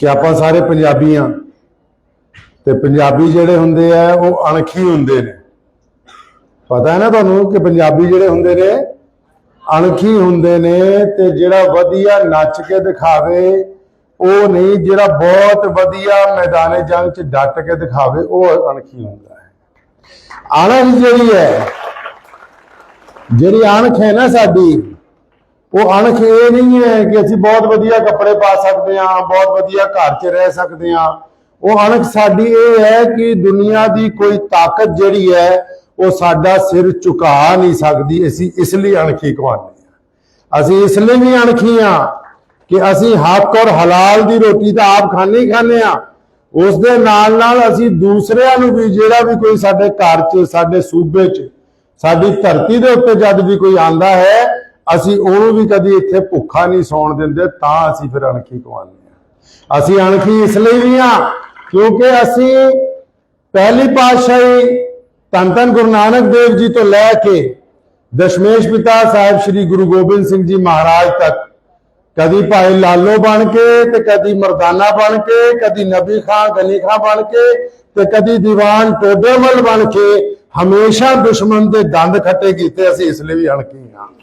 ਕਿ ਆਪਾਂ ਸਾਰੇ ਪੰਜਾਬੀ ਆ। ਤੇ ਪੰਜਾਬੀ ਜਿਹੜੇ ਹੁੰਦੇ ਆ, ਉਹ ਅਣਖੀ ਹੁੰਦੇ ਨੇ। ਪਤਾ ਹੈ ਨਾ ਤੁਹਾਨੂੰ ਕਿ ਪੰਜਾਬੀ ਜਿਹੜੇ ਹੁੰਦੇ ਨੇ, ਅਣਖੀ ਹੁੰਦੇ ਨੇ ਤੇ ਜਿਹੜਾ ਵਧੀਆ ਨੱਚ ਕੇ ਦਿਖਾਵੇ, ਉਹ ਨਹੀਂ, ਜਿਹੜਾ ਬਹੁਤ ਵਧੀਆ ਮੈਦਾਨੇ ਜੰਗ 'ਚ ਡਟ ਕੇ ਦਿਖਾਵੇ, ਉਹ ਅਣਖੀ ਹੁੰਦਾ ਹੈ। ਅਣਖ ਜਿਹੜੀ ਹੈ, ਜਿਹੜੀ ਅਣਖ ਹੈ ਨਾ ਸਾਡੀ ਉਹ ਅਣਖ ਇਹ ਨਹੀਂ ਹੈ ਕਿ ਅਸੀਂ ਬਹੁਤ ਵਧੀਆ ਕੱਪੜੇ ਪਾ ਸਕਦੇ ਹਾਂ, ਬਹੁਤ ਵਧੀਆ ਘਰ 'ਚ ਰਹਿ ਸਕਦੇ ਹਾਂ। ਉਹ ਅਣਖ ਸਾਡੀ ਇਹ ਹੈ ਕਿ ਦੁਨੀਆ ਦੀ ਕੋਈ ਤਾਕਤ ਜਿਹੜੀ ਹੈ, ਉਹ ਸਾਡਾ ਸਿਰ ਝੁਕਾ ਨਹੀਂ ਸਕਦੀ। ਅਸੀਂ ਇਸ ਲਈ ਅਣਖੀ ਕਹਾਉਂਦੇ ਹਾਂ। ਅਸੀਂ ਇਸ ਲਈ ਵੀ ਅਣਖੀ ਹਾਂ ਕਿ ਅਸੀਂ ਹੱਕ ਔਰ ਹਲਾਲ ਦੀ ਰੋਟੀ ਤਾਂ ਆਪ ਖਾਣੇ ਹੀ ਖਾਣੇ ਆ ਉਸ ਦੇ ਨਾਲ ਨਾਲ ਅਸੀਂ ਦੂਸਰਿਆਂ ਨੂੰ ਵੀ ਜਿਹੜਾ ਵੀ ਕੋਈ ਸਾਡੇ ਘਰ 'ਚ, ਸਾਡੇ ਸੂਬੇ 'ਚ, ਸਾਡੀ ਧਰਤੀ ਦੇ ਉੱਤੇ ਜਦ ਵੀ ਕੋਈ ਆਂਦਾ ਹੈ ਅਸੀਂ ਉਹਨੂੰ ਵੀ ਕਦੀ ਇੱਥੇ ਭੁੱਖਾ ਨਹੀਂ ਸੌਣ ਦਿੰਦੇ, ਤਾਂ ਅਸੀਂ ਫਿਰ ਅਣਖੀ ਕਵਾਉਂਦੇ ਹਾਂ। ਅਸੀਂ ਅਣਖੀ ਇਸ ਲਈ ਵੀ ਹਾਂ, ਕਿਉਂਕਿ ਅਸੀਂ ਪਹਿਲੀ ਪਾਤਸ਼ਾਹੀ ਧੰਨ ਧੰਨ ਗੁਰੂ ਨਾਨਕ ਦੇਵ ਜੀ ਤੋਂ ਲੈ ਕੇ ਦਸ਼ਮੇਸ਼ ਪਿਤਾ ਸਾਹਿਬ ਸ੍ਰੀ ਗੁਰੂ ਗੋਬਿੰਦ ਸਿੰਘ ਜੀ ਮਹਾਰਾਜ ਤੱਕ, ਕਦੀ ਭਾਈ ਲਾਲੋ ਬਣ ਕੇ ਤੇ ਕਦੀ ਮਰਦਾਨਾ ਬਣ ਕੇ, ਕਦੀ ਨਬੀ ਖਾਂ ਗਨੀ ਖਾਂ ਬਣ ਕੇ ਤੇ ਕਦੀ ਦੀਵਾਨ ਟੋਡੇਮਲ ਬਣ ਕੇ, ਹਮੇਸ਼ਾ ਦੁਸ਼ਮਣ ਦੇ ਦੰਦ ਖੱਟੇ ਕੀਤੇ, ਅਸੀਂ ਇਸ ਲਈ ਵੀ ਅਣਖੀ ਹਾਂ।